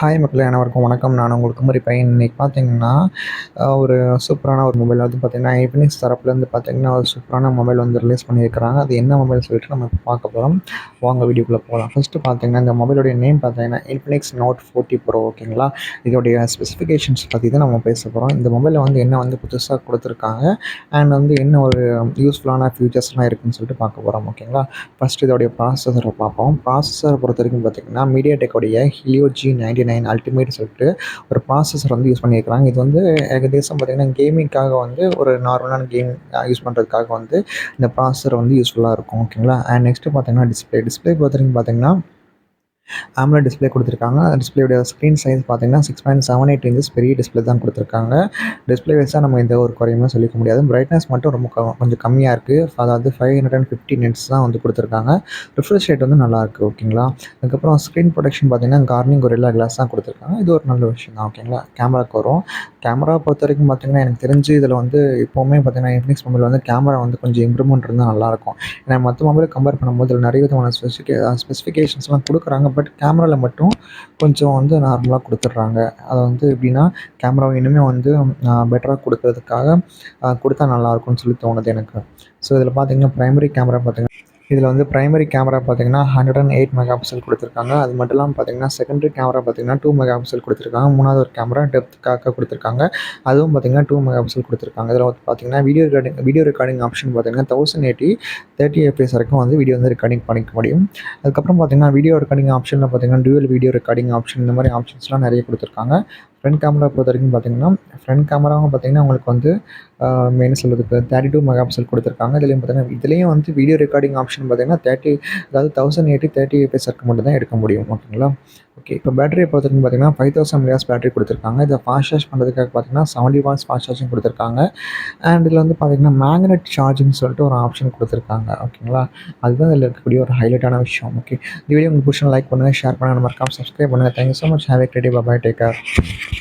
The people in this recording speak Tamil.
ஹாய் மக்கள் அனைவருக்கும் வணக்கம். நான் உங்களுக்கு மாதிரி பையன். இன்றைக்கி பார்த்தீங்கன்னா ஒரு சூப்பரான ஒரு மொபைல் வந்து பார்த்தீங்கன்னா ஐபினிக்ஸ் தரப்புலேருந்து பார்த்தீங்கன்னா ஒரு சூப்பரான மொபைல் வந்து ரிலீஸ் பண்ணியிருக்கிறாங்க. அது என்ன மொபைல் சொல்லிட்டு நம்ம பார்க்க போகிறோம் வாங்க வீடியோக்குள்ளே போகலாம். ஃபஸ்ட்டு பார்த்தீங்கன்னா இந்த மொபைலுடைய நேம் பார்த்தீங்கன்னா இன்ஃபினிக்ஸ் நோட் ஃபோர்ட்டி ப்ரோ ஓகேங்களா இதோடைய ஸ்பெசிஃபிகேஷன்ஸ் பற்றி தான் நம்ம பேச போகிறோம் இந்த மொபைலில் வந்து என்ன வந்து புதுசாக கொடுத்துருக்காங்க? அண்ட் வந்து என்ன ஒரு யூஸ்ஃபுல்லான ஃபியூச்சர்ஸ்லாம் இருக்குன்னு சொல்லிட்டு பார்க்க போகிறோம் ஓகேங்களா ஃபஸ்ட் இதோடைய ப்ராசஸரை பார்ப்போம். ப்ராசஸரை பொறுத்த வரைக்கும் பார்த்தீங்கன்னா media டெக்கோடைய Helio G ninety nine ultimate சொல்லிட்டு ஒரு ப்ராசஸர் வந்து யூஸ் பண்ணியிருக்கிறாங்க. இது வந்து ஏகதேசம் பார்த்திங்கன்னா கேமிங்காக வந்து ஒரு நார்மலான கேம் யூஸ் பண்ணுறதுக்காக வந்து இந்த ப்ராசஸர் வந்து யூஸ்ஃபுல்லாக இருக்கும். ஓகேங்களா அண்ட் நெக்ஸ்ட்டு பார்த்தீங்கன்னா டிஸ்பிளே டிஸ்பிளே பொறுத்த பார்த்தீங்கன்னா ஆம்லெட் டிஸ்பிளே கொடுத்துருக்காங்க. டிஸ்பிளேயோட ஸ்க்ரீன் சைஸ் பார்த்தீங்கன்னா six point seven eight inches பெரிய டிஸ்பிளே தான் கொடுத்துருக்காங்க. டிஸ்பிளே வைஸாக நம்ம எந்த ஒரு குறையுமே சொல்லிக்க முடியாது. பிரைட்னஸ் மட்டும் ரொம்ப கொஞ்சம் கம்மியாக இருக்குது அதாவது five hundred and fifty nits தான் வந்து கொடுத்துருக்காங்க. ரிஃப்ரெஷ் ரேட் வந்து நல்லா இருக்குது ஓகேங்களா அதுக்கப்புறம் ஸ்க்ரீன் ப்ரொடெக்ஷன் பார்த்தீங்கன்னா கார்னிங் ஒரு எல்லா கிளாஸ் தான் கொடுத்துருக்காங்க. இது ஒரு நல்ல விஷயம் தான் ஓகேங்களா கேமராக்கு வரும். கேமரா பொறுத்த வரைக்கும் பார்த்தீங்கன்னா எனக்கு தெரிஞ்சு இதில் வந்து எப்போவுமே பார்த்தீங்கன்னா இன்ஃபினிக்ஸ் மொபைல் வந்து கேமரா வந்து கொஞ்சம் இம்ப்ரூவ்மெண்ட் இருந்தால் நல்லாயிருக்கும் ஏன்னா மற்ற மொபைல் கம்பேர் பண்ணும்போது இதில் நிறைய விதமான ஸ்பெசிஃபிகே ஸ்பெசிஃபிகேஷன்ஸ்லாம் கொடுக்குறாங்க. பட் கேமராவில் மட்டும் கொஞ்சம் வந்து நார்மலாக கொடுத்துட்றாங்க. அதை வந்து எப்படின்னா கேமராவை இன்னுமே வந்து பெட்டராக கொடுக்கறதுக்காக கொடுத்தா நல்லாயிருக்கும்னு சொல்லி தோணுது எனக்கு. ஸோ இதில் பார்த்தீங்கன்னா ப்ரைமரி கேமரா பார்த்தீங்கன்னா இதில் வந்து ப்ரைமரி கேமரா பார்த்தீங்கன்னா hundred and eight megapixel கொடுத்துருக்காங்க. அது மட்டும் இல்லாமல் பார்த்தீங்கன்னா செகண்டரி கேமரா பார்த்தீங்கன்னா டூ மெகா பிக்சல் கொடுத்துருக்காங்க. மூணாவது ஒரு கேமரா டெப்த்துக்காக கொடுத்துருக்காங்க. அதுவும் பார்த்தீங்கன்னா டூ மெகா பிக்சல் கொடுத்துருக்காங்க. இதில் வந்து பார்த்தீங்கன்னா video recording video recording option பார்த்தீங்கன்னா தௌசண்ட் எயிட்டி தேர்ட்டி எஃப்எஸ் வரைக்கும் வந்து வீடியோ வந்து ரெக்கார்டிங் பண்ணிக்க முடியும். அதுக்கப்புறம் பார்த்தீங்கன்னா வீடியோ ரெக்கார்டிங் ஆப்ஷனில் பார்த்தீங்கன்னா dual வீடியோ ரெக்கார்டிங் ஆப்ஷன் இந்த மாதிரி ஆப்ஷன்ஸ்லாம் நிறைய கொடுத்துருக்காங்க. ஃப்ரண்ட் கேமரா பொறுத்த வரைக்கும் பார்த்தீங்கன்னா ஃப்ரண்ட் கேமராவும் பார்த்தீங்கன்னா உங்களுக்கு வந்து ஆஹ், என்ன சொல்கிறதுக்கு தேர்ட்டி டூ மெகா பிக்சல் கொடுத்துருக்காங்க. இதுலேயும் பார்த்தீங்கன்னா இதுலேயும் வந்து வீடியோ ரெக்கார்டிங் ஆப்ஷன் பார்த்தீங்கன்னா தேர்ட்டி அதாவது தௌசண்ட் எயிட்டி தேர்ட்டி எஃப்எஸ் மட்டும் தான் எடுக்க முடியும். ஓகேங்களா ஓகே இப்போ பேட்டரியை பொறுத்த வரைக்கும் பார்த்தீங்கன்னா ஃபைவ் தௌசண்ட் மிலியாஸ் பேட்டரி கொடுத்துருக்காங்க. இதை ஃபாஸ்ட் சார்ஜ் பண்ணுறதுக்காக பார்த்தீங்கன்னா செவன்டி வாட்ஸ் ஃபாஸ்ட் சார்ஜிங் கொடுத்துருக்காங்க. அண்ட் இதில் வந்து பார்த்தீங்கன்னா மேக்னெட் சார்ஜிங் சொல்லிட்டு ஒரு ஆப்ஷன் கொடுத்துருக்காங்க. ஓகேங்களா அதுதான் இதில் இருக்கக்கூடிய ஒரு ஹைலைட்டான விஷயம். ஓகே இந்த வீடியோ உங்களுக்கு பிடிச்சா லைக் பண்ணுங்கள் ஷேர் பண்ணுங்கள் மறக்காமல் சப்ஸ்கிரைப் பண்ணுங்கள் thank you so much have a creative bye take care